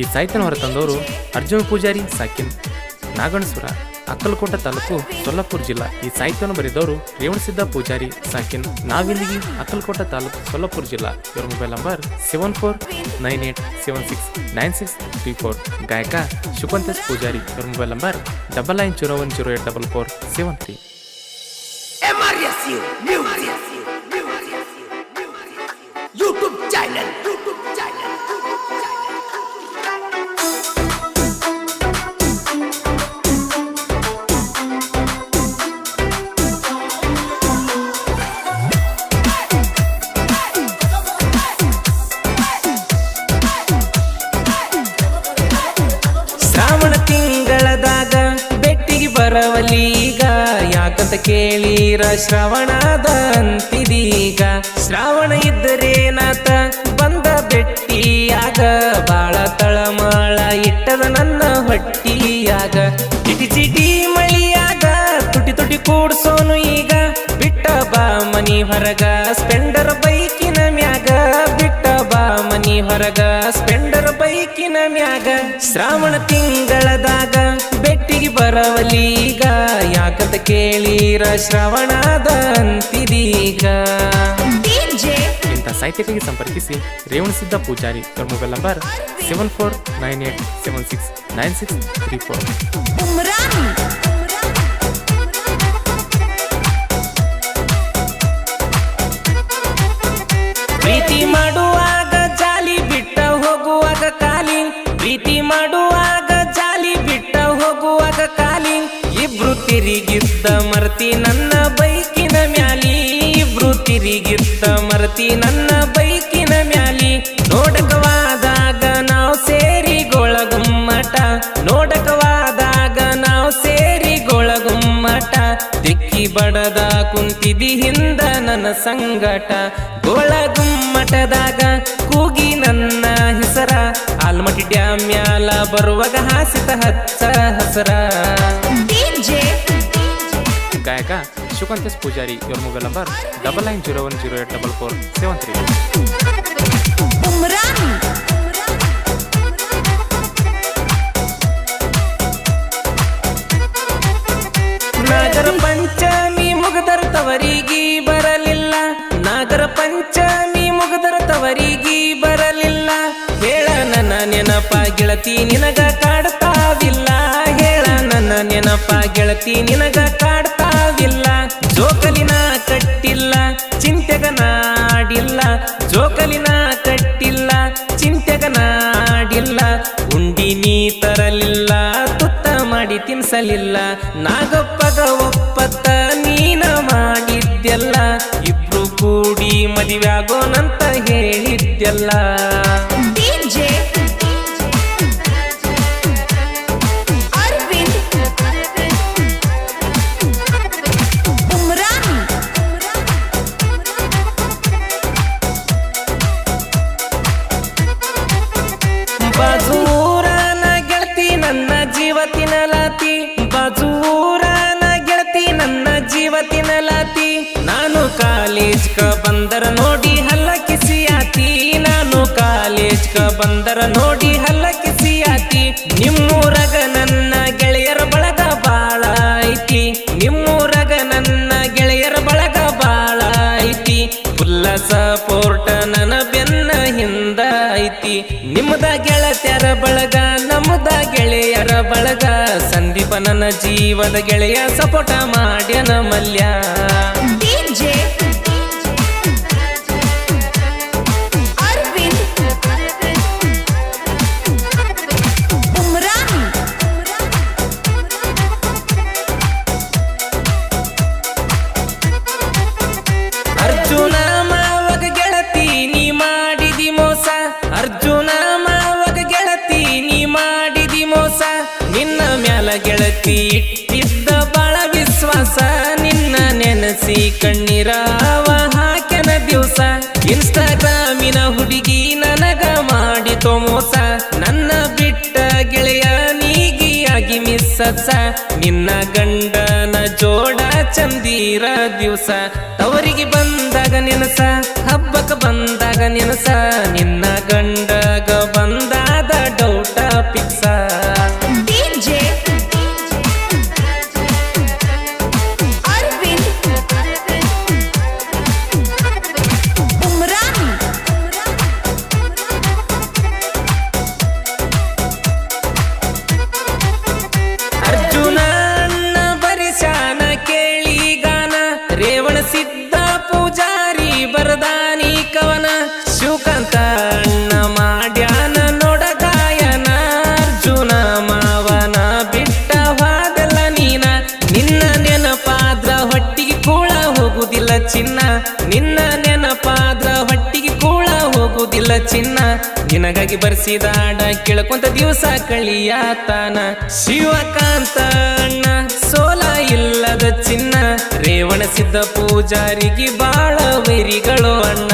ಈ ಸಾಹಿತ್ಯನ ಹೊರತಂದವರು ಅರ್ಜುನ ಪೂಜಾರಿ ಸಾಕಿನ್. ನಾಗಣಸುರ ಅಕ್ಕಲಕೋಟ ತಾಲೂಕು ಸೊಲ್ಲಾಪುರ ಜಿಲ್ಲಾ. ಈ ಸಾಹಿತ್ಯವನ್ನು ಬರೆದವರು ರೇವಣಸಿದ್ದ ಪೂಜಾರಿ ಸಾಕಿನ್. ನಾವಿಲ್ಲಿಗೆ ಅಕ್ಕಲಕೋಟ ತಾಲೂಕು ಸೊಲ್ಲಾಪುರ ಜಿಲ್ಲಾ. ಇವರ mobile number seven four nine eight seven six nine six three four ಗಾಯಕ ಶುಕಂತೇಶ್ ಪೂಜಾರಿ, ಇವರ mobile number double nine zero one zero eight double four seven three ತಿಂಗಳದಾಗ ಬೆಟ್ಟಿಗೆ ಬರವಲೀಗ ಯಾಕಂತ ಕೇಳಿರ ಶ್ರವಣದ ಅಂತಿದೀಗ? ಶ್ರಾವಣ ಇದ್ದರೇನಾತ ಬಂದ ಬೆಟ್ಟಿಯಾಗ. ಬಾಳ ತಳಮಾಳ ಇಟ್ಟದ ನನ್ನ ಹೊಟ್ಟಿಯಾಗ. ಚಿಟಿ ಚಿಟಿ ಮಳಿಯಾಗ ತುಟಿ ತುಟಿ ಕೂಡ್ಸೋನು ಈಗ. ಬಿಟ್ಟ ಬಾ ಮನಿ ಹೊರಗ, ಸ್ಪೆಂಡರ್ ಬೈಕಿನ ಮ್ಯಾಗ. ಬಿಟ್ಟ ಬಾ ಮನಿ ಹೊರಗ, ಸ್ಪೆಂಡರ್ ಬೈಕಿನ ಮ್ಯಾಗ ಶ್ರಾವಣ ತಿಂಗಳದಾಗ ಬೆಟ್ಟಿಗೆ ಬರವಲೀಗ. ಯಾಕಂತ ಕೇಳಿರ ಶ್ರವಣದ ಅಂತಿದೀಗ. DJ ಇಂಥ ಸಾಹಿತ್ಯಕ್ಕಾಗಿ ಸಂಪರ್ಕಿಸಿ ರೇವಣಸಿದ್ದ ಪೂಜಾರಿ ಅವರ mobile number seven four nine eight seven six nine six three four ಪ್ರೀತಿ ಮಾಡುವಾಗ ಮರ್ತಿ ನನ್ನ ಬೈಕಿನ ಮ್ಯಾಲಿ. ನೋಡಕವಾದಾಗ ನಾವು ಸೇರಿ ಗೊಳಗುಮ್ಮಟ ನೋಡಕವಾದಾಗ ನಾವು ಸೇರಿ ಗೊಳಗುಮ್ಮಟ ದಿಕ್ಕಿ ಬಡದ ಕುಂತಿದಿ ಹಿಂದ ನನ್ನ ಸಂಗಟ. ಗೊಳಗುಮ್ಮಟದಾಗ ಕೂಗಿ ನನ್ನ ಹೆಸರ. ಆಲ್ಮಟಿ ಡ್ಯಾಮ್ ಮ್ಯಾಲ ಬರುವಾಗ ಹಾಸಿತ ಹಚ್ಚ ಹಸರ. DJ ಶುಕಂತೇಶ್ ಪೂಜಾರಿ ಇವರ mobile number double nine zero one zero eight double four seven three Nagara Panchami ಮುಗದರ ತವರಿಗೆ ಬರಲಿಲ್ಲ. ನಾಗರ ಪಂಚಮಿ ಮುಗದರ ತವರಿಗೆ ಬರಲಿಲ್ಲ. ಹೇಳ ನನ್ನ ನೆನಪ ಗೆಳತಿ ನಿನಗ ಕಾಡ್ತಾವಿಲ್ಲ ಹೇಳ ನನ್ನ ನೆನಪ ಗೆಳತಿ ನಿನಗ ಕಾಡ್ತಾವಿಲ್ಲ ಮಾಡಿ ತಿನ್ಸಲಿಲ್ಲ ನಾಗಪ್ಪಗ ಒಪ್ಪತ್ತ ನೀನ ಮಾಡಿದ್ಯಲ್ಲ. ಇಬ್ರು ಕೂಡಿ ಮದುವೆ ಆಗೋನಂತ ಹೇಳಿದ್ಯಲ್ಲ. DJ ಬಂದರ ನೋಡಿ ಹಲ್ಲ ಕಿಸಿಯಾತಿ ನಾನು ಕಾಲೇಜ್ ಕ ಬಂದರ ನೋಡಿ ಹಲ್ಲ ಕಿಸಿಯಾತಿ ನಿಮ್ಮೂರಗ ನನ್ನ ಗೆಳೆಯರ ಬಳಗ ಬಾಳ ಐತಿ. ನಿಮ್ಮೂರಗ ನನ್ನ ಗೆಳೆಯರ ಬಳಗ ಬಾಳ ಐತಿ. ಫುಲ್ಲ ಸಪೋರ್ಟ ನನ್ನ ಬೆನ್ನ ಹಿಂದ ಐತಿ. ನಿಮ್ಮದ ಗೆಳತ್ಯರ ಬಳಗ, ನಮ್ಮದ ಗೆಳೆಯರ ಬಳಗ. ಸಂದೀಪ ನನ್ನ ಜೀವದ ಗೆಳೆಯ, ಸಪೋಟ ಮಾಡ್ಯನ ಮಲ್ಯ ಗೆಳತಿ ಇಟ್ಟಿದ್ದ ಬಾಳ ವಿಶ್ವಾಸ ನಿನ್ನ ನೆನಸಿ ಕಣ್ಣೀರಾವ ಹಾಕ್ಯನ ದಿವಸ. ಇನ್ಸ್ಟಾಗ್ರಾಮಿನ ಹುಡುಗಿ ನನಗ ಮಾಡಿ ತೋಮೋಸ ನನ್ನ ಬಿಟ್ಟ ಗೆಳೆಯ ನೀಗಿಯಾಗಿ ಮಿಸ್ಸಸ. ನಿನ್ನ ಗಂಡನ ಜೋಡ ಚಂದೀರ ದಿವಸ. ತವರಿಗೆ ಬಂದಾಗ ನೆನಸ, ಹಬ್ಬಕ್ಕೆ ಬಂದಾಗ ನೆನಸ. ನಿನ್ನ ಗಂಡಗ ಚಿನ್ನ ನಿನಗಾಗಿ ಬರ್ಸಿದ ಆಡ ಕೇಳ್ಕೊಂತ ದಿವಸ ಕಳಿಯಾತಾನ. ಶಿವಕಾಂತ ಅಣ್ಣ, ಸೋಲ ಇಲ್ಲದ ಚಿನ್ನ, ರೇವಣ ಸಿದ್ಧ ಪೂಜಾರಿಗೆ ಬಾಳ ವೈರಿಗಳು ಅಣ್ಣ.